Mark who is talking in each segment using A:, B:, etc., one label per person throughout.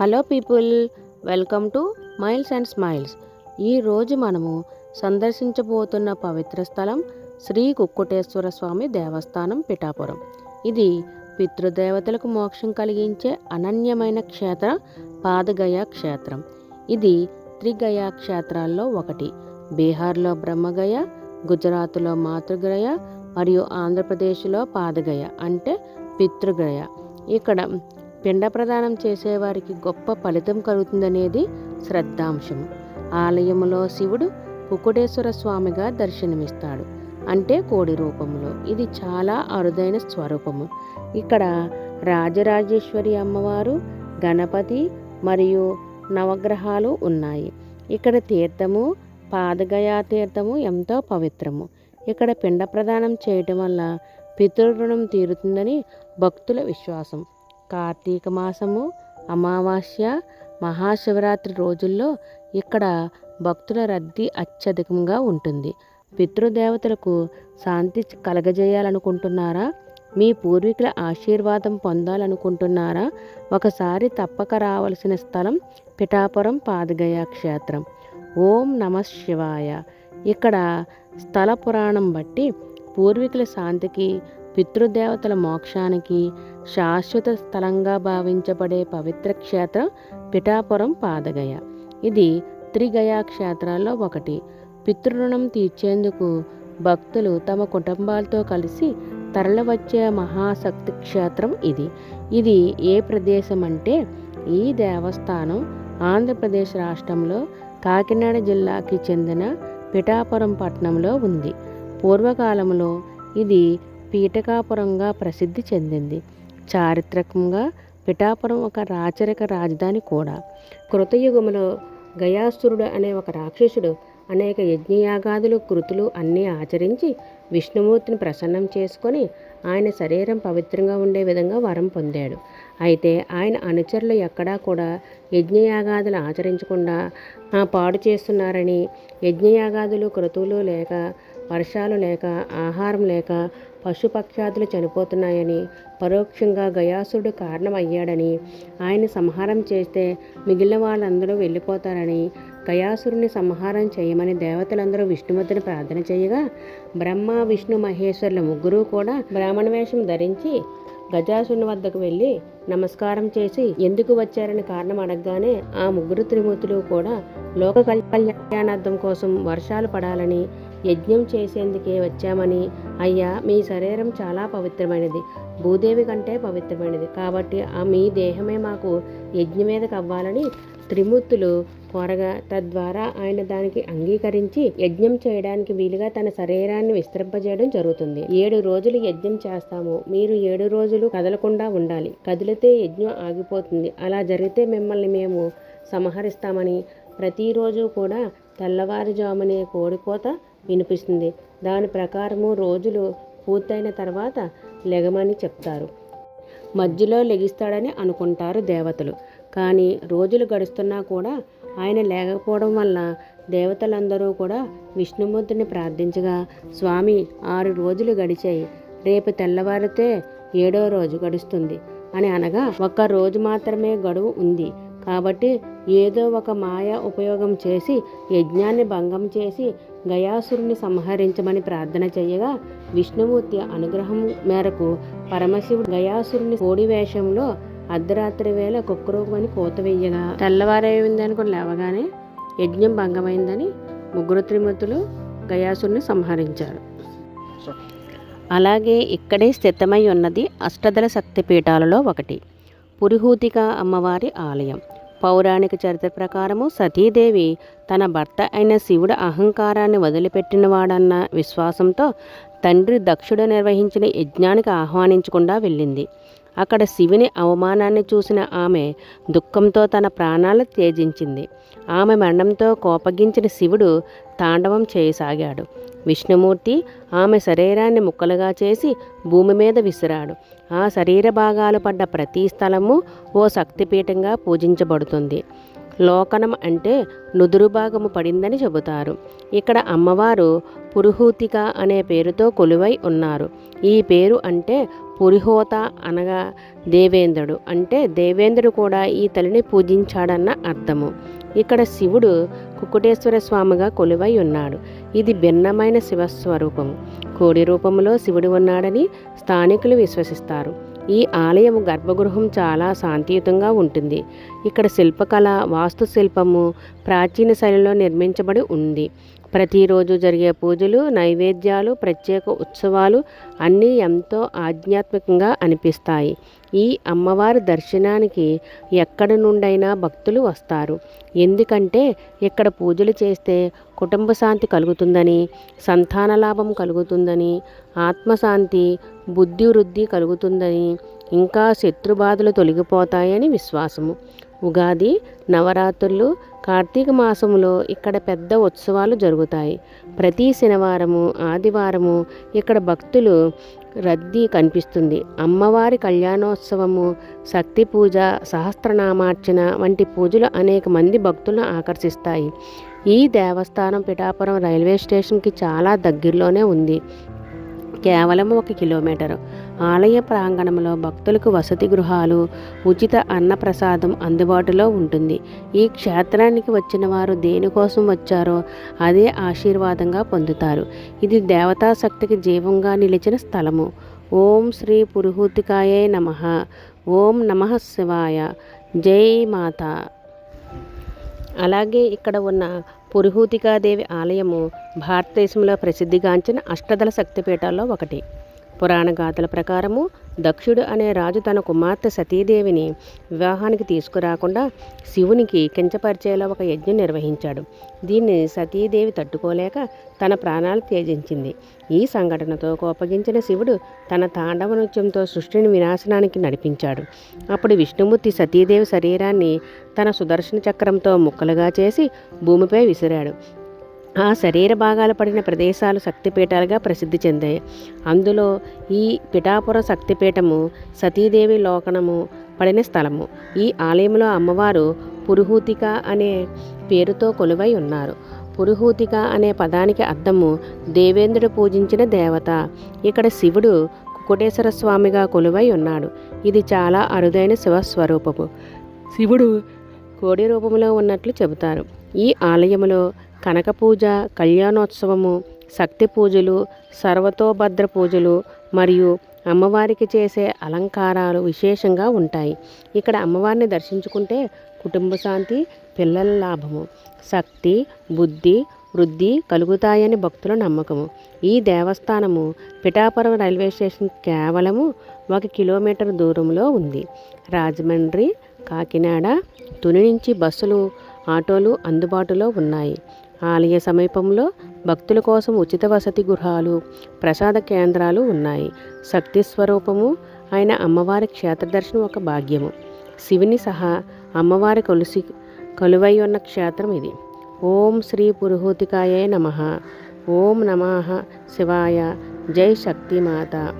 A: Hello people welcome to miles and smiles. ఈరోజు మనము సందర్శించబోతున్న పవిత్ర స్థలం శ్రీ కుక్కుటేశ్వర స్వామి దేవస్థానం పిఠాపురం. ఇది పితృదేవతలకు మోక్షం కలిగించే అనన్యమైన క్షేత్ర పాదగయ క్షేత్రం. ఇది త్రిగయ క్షేత్రాల్లో ఒకటి. బీహార్లో బ్రహ్మగయ గుజరాత్లో మాతృగయ మరియు ఆంధ్రప్రదేశ్లో పాదగయ అంటే పితృగయ. ఇక్కడ పిండ ప్రదానం చేసేవారికి గొప్ప ఫలితం కలుగుతుందనేది శ్రద్ధాంశం ఆలయంలో శివుడు కుకుటేశ్వర స్వామిగా దర్శనమిస్తాడు. అంటే కోడి రూపంలో ఇది చాలా అరుదైన స్వరూపము. ఇక్కడ రాజరాజేశ్వరి అమ్మవారు గణపతి మరియు నవగ్రహాలు ఉన్నాయి. ఇక్కడ తీర్థము పాదగయా తీర్థము ఎంతో పవిత్రము. ఇక్కడ పిండ ప్రదానం చేయటం వల్ల పితృరుణం తీరుతుందని భక్తుల విశ్వాసం. కార్తీక మాసము అమావాస్య మహాశివరాత్రి రోజుల్లో ఇక్కడ భక్తుల రద్దీ అత్యధికంగా ఉంటుంది. పితృదేవతలకు శాంతి కలగజేయాలనుకుంటున్నారా? మీ పూర్వీకుల ఆశీర్వాదం పొందాలనుకుంటున్నారా? ఒకసారి తప్పక రావలసిన స్థలం పిఠాపురం పాదగయ క్షేత్రం. ఓం నమ శివాయ. ఇక్కడ స్థల పురాణం బట్టి పూర్వీకుల శాంతికి పితృదేవతల మోక్షానికి శాశ్వత స్థలంగా భావించబడే పవిత్ర క్షేత్రం పిఠాపురం పాదగయ. ఇది త్రిగయా క్షేత్రాల్లో ఒకటి. పితృరుణం తీర్చేందుకు భక్తులు తమ కుటుంబాలతో కలిసి తరలివచ్చే మహాశక్తి క్షేత్రం ఇది. ఇది ఏ ప్రదేశం అంటే ఈ దేవస్థానం ఆంధ్రప్రదేశ్ రాష్ట్రంలో కాకినాడ జిల్లాకి చెందిన పిఠాపురం పట్టణంలో ఉంది. పూర్వకాలంలో ఇది పీఠకాపురంగా ప్రసిద్ధి చెందింది. చారిత్రకంగా పిఠాపురం ఒక రాచరిక రాజధాని కూడా. కృతయుగములో గయాసురుడు అనే ఒక రాక్షసుడు అనేక యజ్ఞయాగాదులు కృతులు అన్నీ ఆచరించి విష్ణుమూర్తిని ప్రసన్నం చేసుకొని ఆయన శరీరం పవిత్రంగా ఉండే విధంగా వరం పొందాడు. అయితే ఆయన అనుచరులు ఎక్కడా కూడా యజ్ఞయాగాదులు ఆచరించకుండా పాడు చేస్తున్నారని యజ్ఞయాగాదులు క్రతువులు లేక వర్షాలు లేక ఆహారం లేక పశుపక్షాదులు చనిపోతున్నాయని పరోక్షంగా గయాసుడు కారణమయ్యాడని ఆయన సంహారం చేస్తే మిగిలిన వాళ్ళందరూ వెళ్ళిపోతారని గయాసురుని సంహారం చేయమని దేవతలందరూ విష్ణుమూర్తిని ప్రార్థన చేయగా బ్రహ్మ విష్ణు మహేశ్వరుల ముగ్గురు కూడా బ్రాహ్మణ వేషం ధరించి గజాసుని వద్దకు వెళ్ళి నమస్కారం చేసి ఎందుకు వచ్చారని కారణం అడగగానే ఆ ముగ్గురు త్రిమూర్తులు కూడా లోక కళ్యాణార్థం కోసం వర్షాలు పడాలని యజ్ఞం చేసేందుకే వచ్చామని. అయ్యా మీ శరీరం చాలా పవిత్రమైనది. భూదేవి కంటే పవిత్రమైనది. కాబట్టి ఆ మీ దేహమే మాకు యజ్ఞమేదకు అవ్వాలని త్రిమూర్తులు కోరగా తద్వారా ఆయన దానికి అంగీకరించి యజ్ఞం చేయడానికి వీలుగా తన శరీరాన్ని విస్తరింపజేయడం జరుగుతుంది. ఏడు రోజులు యజ్ఞం చేస్తాము. మీరు ఏడు రోజులు కదలకుండా ఉండాలి. కదిలితే యజ్ఞం ఆగిపోతుంది. అలా జరిగితే మిమ్మల్ని మేము సంహరిస్తామని ప్రతిరోజు కూడా తెల్లవారుజామునే కోడికోత వినిపిస్తుంది. దాని ప్రకారము రోజులు పూర్తయిన తర్వాత లెగమని చెప్తారు. మధ్యలో లెగిస్తాడని అనుకుంటారు దేవతలు. కానీ రోజులు గడుస్తున్నా కూడా ఆయన లేకపోవడం వల్ల దేవతలందరూ కూడా విష్ణుమూర్తిని ప్రార్థించగా స్వామి ఆరు రోజులు గడిచాయి. రేపు తెల్లవారితే ఏడో రోజు గడుస్తుంది అని అనగా ఒక్క రోజు మాత్రమే గడువు ఉంది. కాబట్టి ఏదో ఒక మాయ ఉపయోగం చేసి యజ్ఞాన్ని భంగం చేసి గయాసురుని సంహరించమని ప్రార్థన చేయగా విష్ణుమూర్తి అనుగ్రహం మేరకు పరమశివుడు గయాసురుని కోడి వేషంలో అర్ధరాత్రి వేళ కుక్కరూపమని కోత వేయగా తెల్లవారైంది అనుకుని లేవగానే యజ్ఞం భంగమైందని ముగ్గురు త్రిమూర్తులు గయాసురుని సంహరించారు. అలాగే ఇక్కడే స్థితమై ఉన్నది అష్టదళ శక్తిపీఠాలలో ఒకటి పురిహూతిక అమ్మవారి ఆలయం. పౌరాణిక చరిత్ర ప్రకారము సతీదేవి తన భర్త అయిన శివుడు అహంకారాన్ని వదిలిపెట్టినవాడన్న విశ్వాసంతో తండ్రి దక్షుడు నిర్వహించిన యజ్ఞానికి ఆహ్వానించకుండా వెళ్ళింది. అక్కడ శివుని అవమానాన్ని చూసిన ఆమె దుఃఖంతో తన ప్రాణాలు త్యజించింది. ఆమె మరణంతో కోపగించిన శివుడు తాండవం చేయసాగాడు. విష్ణుమూర్తి ఆమె శరీరాన్ని ముక్కలుగా చేసి భూమి మీద విసిరాడు. ఆ శరీర భాగాలు పడ్డ ప్రతి స్థలము ఓ శక్తిపీఠంగా పూజించబడుతుంది. లోకనం అంటే నుదురు భాగము పడిందని చెబుతారు. ఇక్కడ అమ్మవారు పురుహూతిక అనే పేరుతో కొలువై ఉన్నారు. ఈ పేరు అంటే పురిహోత అనగా దేవేంద్రుడు. అంటే దేవేంద్రుడు కూడా ఈ తల్లిని పూజించాడన్న అర్థము. ఇక్కడ శివుడు కుకుటేశ్వర స్వామిగా కొలువై ఉన్నాడు. ఇది భిన్నమైన శివస్వరూపం. కోడి రూపంలో శివుడు ఉన్నాడని స్థానికులు విశ్వసిస్తారు. ఈ ఆలయం గర్భగృహం చాలా శాంతియుతంగా ఉంటుంది. ఇక్కడ శిల్పకళ వాస్తుశిల్పము ప్రాచీన శైలిలో నిర్మించబడి ఉంది. ప్రతిరోజు జరిగే పూజలు నైవేద్యాలు ప్రత్యేక ఉత్సవాలు అన్నీ ఎంతో ఆధ్యాత్మికంగా అనిపిస్తాయి. ఈ అమ్మవారి దర్శనానికి ఎక్కడి నుండైనా భక్తులు వస్తారు. ఎందుకంటే ఇక్కడ పూజలు చేస్తే కుటుంబ శాంతి కలుగుతుందని సంతాన లాభం కలుగుతుందని ఆత్మశాంతి బుద్ధి వృద్ధి కలుగుతుందని ఇంకా శత్రుబాధలు తొలగిపోతాయని విశ్వాసము. ఉగాది నవరాత్రులు కార్తీక మాసంలో ఇక్కడ పెద్ద ఉత్సవాలు జరుగుతాయి. ప్రతి శనివారము ఆదివారము ఇక్కడ భక్తులు రద్దీ కనిపిస్తుంది. అమ్మవారి కళ్యాణోత్సవము శక్తి పూజ సహస్రనామార్చన వంటి పూజలు అనేక మంది భక్తులను ఆకర్షిస్తాయి. ఈ దేవస్థానం పిఠాపురం రైల్వే స్టేషన్కి చాలా దగ్గరలోనే ఉంది. కేవలం ఒక కిలోమీటరు. ఆలయ ప్రాంగణంలో భక్తులకు వసతి గృహాలు ఉచిత అన్నప్రసాదం అందుబాటులో ఉంటుంది. ఈ క్షేత్రానికి వచ్చిన వారు దేనికోసం వచ్చారో అదే ఆశీర్వాదంగా పొందుతారు. ఇది దేవతాశక్తికి జీవంగా నిలిచిన స్థలము. ఓం శ్రీ పురుహూతికాయే నమ. ఓం నమ శివాయ. జై మాత. అలాగే ఇక్కడ ఉన్న పురుహూతికాదేవి ఆలయము భారతదేశంలో ప్రసిద్ధిగాంచిన అష్టదల శక్తిపీఠాల్లో ఒకటి. పురాణ గాథల ప్రకారము దక్షుడు అనే రాజు తన కుమార్తె సతీదేవిని వివాహానికి తీసుకురాకుండా శివునికి కించపరిచేలా ఒక యజ్ఞం నిర్వహించాడు. దీన్ని సతీదేవి తట్టుకోలేక తన ప్రాణాలు త్యజించింది. ఈ సంఘటనతో కోపగించిన శివుడు తన తాండవ నృత్యంతో సృష్టిని వినాశనానికి నడిపించాడు. అప్పుడు విష్ణుమూర్తి సతీదేవి శరీరాన్ని తన సుదర్శన చక్రంతో ముక్కలుగా చేసి భూమిపై విసిరాడు. ఆ శరీర భాగాలు పడిన ప్రదేశాలు శక్తిపీఠాలుగా ప్రసిద్ధి చెందాయి. అందులో ఈ పిఠాపుర శక్తిపీఠము సతీదేవి లోకనము పడిన స్థలము. ఈ ఆలయంలో అమ్మవారు పురుహూతిక అనే పేరుతో కొలువై ఉన్నారు. పురుహూతిక అనే పదానికి అర్థము దేవేంద్రుడు పూజించిన దేవత. ఇక్కడ శివుడు కుకుటేశ్వర స్వామిగా కొలువై ఉన్నాడు. ఇది చాలా అరుదైన శివస్వరూపము. శివుడు కోడి రూపంలో ఉన్నట్లు చెబుతారు. ఈ ఆలయంలో కనక పూజ కళ్యాణోత్సవము శక్తి పూజలు సర్వతోభద్ర పూజలు మరియు అమ్మవారికి చేసే అలంకారాలు విశేషంగా ఉంటాయి. ఇక్కడ అమ్మవారిని దర్శించుకుంటే కుటుంబ శాంతి పిల్లల లాభము శక్తి బుద్ధి వృద్ధి కలుగుతాయని భక్తుల నమ్మకము. ఈ దేవస్థానము పిఠాపురం రైల్వే స్టేషన్ కేవలము ఒక కిలోమీటర్ దూరంలో ఉంది. రాజమండ్రి కాకినాడ తుని నుంచి బస్సులు ఆటోలు అందుబాటులో ఉన్నాయి. ఆలయ సమీపంలో భక్తుల కోసం ఉచిత వసతి గృహాలు ప్రసాద కేంద్రాలు ఉన్నాయి. శక్తి స్వరూపము అయిన అమ్మవారి క్షేత్ర దర్శనం ఒక భాగ్యము. శివుని సహా అమ్మవారి కొలుసి కొలువై ఉన్న క్షేత్రం ఇది. ఓం శ్రీ పురుహూతికాయ నమ. ఓం నమ శివాయ. జై శక్తిమాత.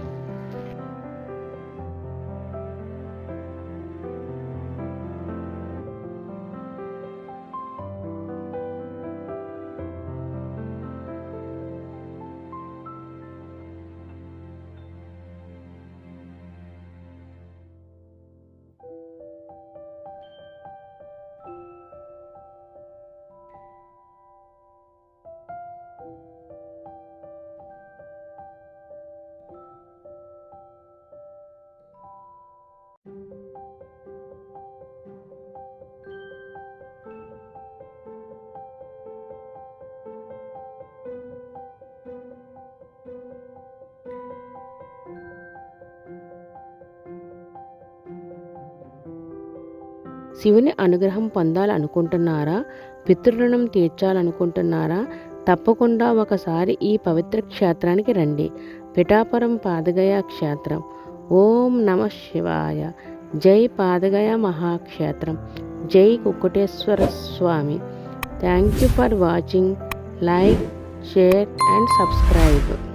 A: శివుని అనుగ్రహం పొందాలనుకుంటున్నారా? పితృణం తీర్చాలనుకుంటున్నారా? తప్పకుండా ఒకసారి ఈ పవిత్ర క్షేత్రానికి రండి. పిఠాపురం పాదగయ క్షేత్రం. ఓం నమ శివాయ. జై పాదగయ మహాక్షేత్రం. జై Kukkuteswara Swamy. Thank you for watching like share and subscribe